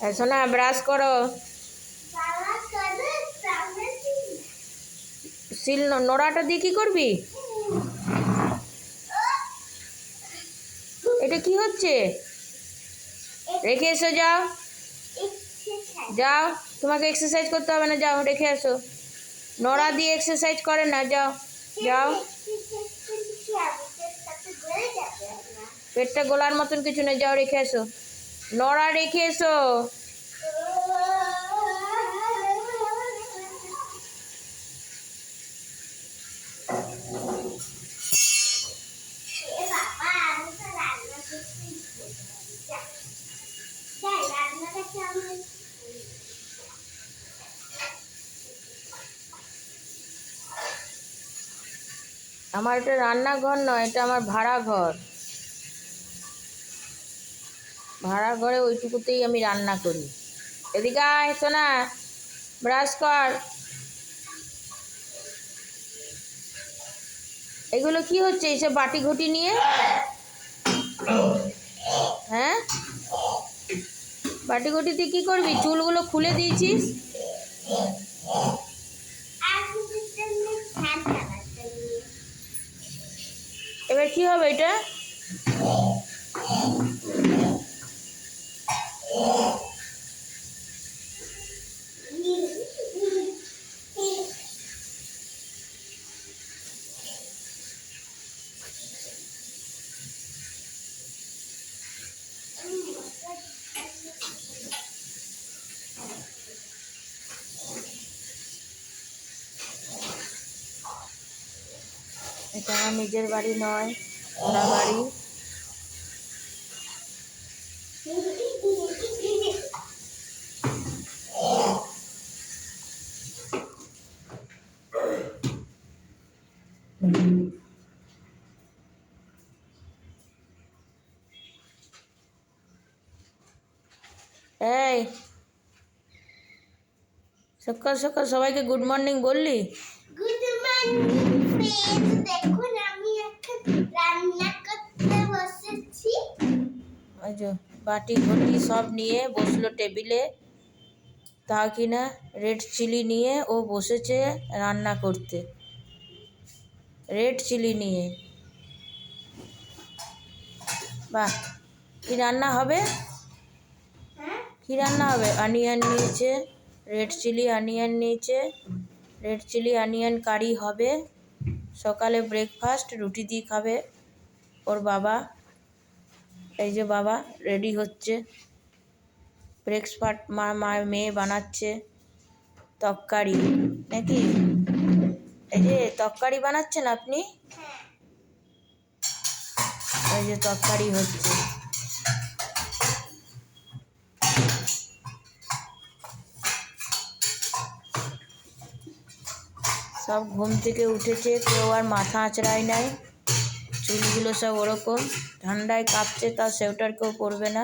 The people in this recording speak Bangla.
শোনা ব্রাশ করো। শিল ন- নোড়াটা দিয়ে কি করবি? এটা কি হচ্ছে? রেখে এসো, যাও। যাও, তোমাকে এক্সারসাইজ করতে হবে না, যাও, রেখে এসো নোড়া দিয়ে এক্সারসাইজ করে না, যাও যাও। পেটটা গোলার মতন কিছু নেই, যাও, রেখে এসো নোড়া রেখে এসো। আমার এটা রান্নাঘর নয় এটা আমার ভাড়া ঘর ভাড়া ঘরে ওইটুকুতেই আমি রান্না করি। এদিকে আয় শোনা ব্রাশ কর। এগুলো কি হচ্ছে এইসব বাটি ঘটি নিয়ে? হ্যাঁ? বাটি ঘটিতে কি করবি? চুলগুলো খুলে দিয়েছিস? এবার কি হবে এটা? এটা আমার নিজের বাড়ি নয় ওরা বাড়ি। এই, সকাল সকাল সবাইকে গুড মর্নিং বললি? গুড মর্নিং ফ্রেন্ডস দেখুন আমি একটা রান্না করতে বসেছি। ওই যে বাটি ঘটি সব নিয়ে বসল টেবিলে। তা কিনা রেড চিলি নিয়ে ও বসেছে রান্না করতে। রেড চিলি নিয়ে। বাহ কি রান্না হবে? হ্যাঁ? কি রান্না হবে? অনিয়ন নিয়েছে রেড চিলি অনিয়ন নিয়েছে। রেড চিলি অনিয়ন কারি হবে। সকালে ব্রেকফাস্ট রুটি দিয়ে খাবে ওর বাবা। এই যে বাবা রেডি হচ্ছে। ব্রেকফাস্ট মা মা মেয়ে বানাচ্ছে তরকারি। নাকি? এই যে তরকারি বানাচ্ছেন আপনি? হ্যাঁ। এই যে তরকারি হচ্ছে। সব ঘুম থেকে উঠেছে, কেউ আর মাথা আঁচড়ায় নাই। চুলগুলো সব ওরকম, ঠান্ডায় কাঁপছে তার সোয়েটার কেউ পরবে না।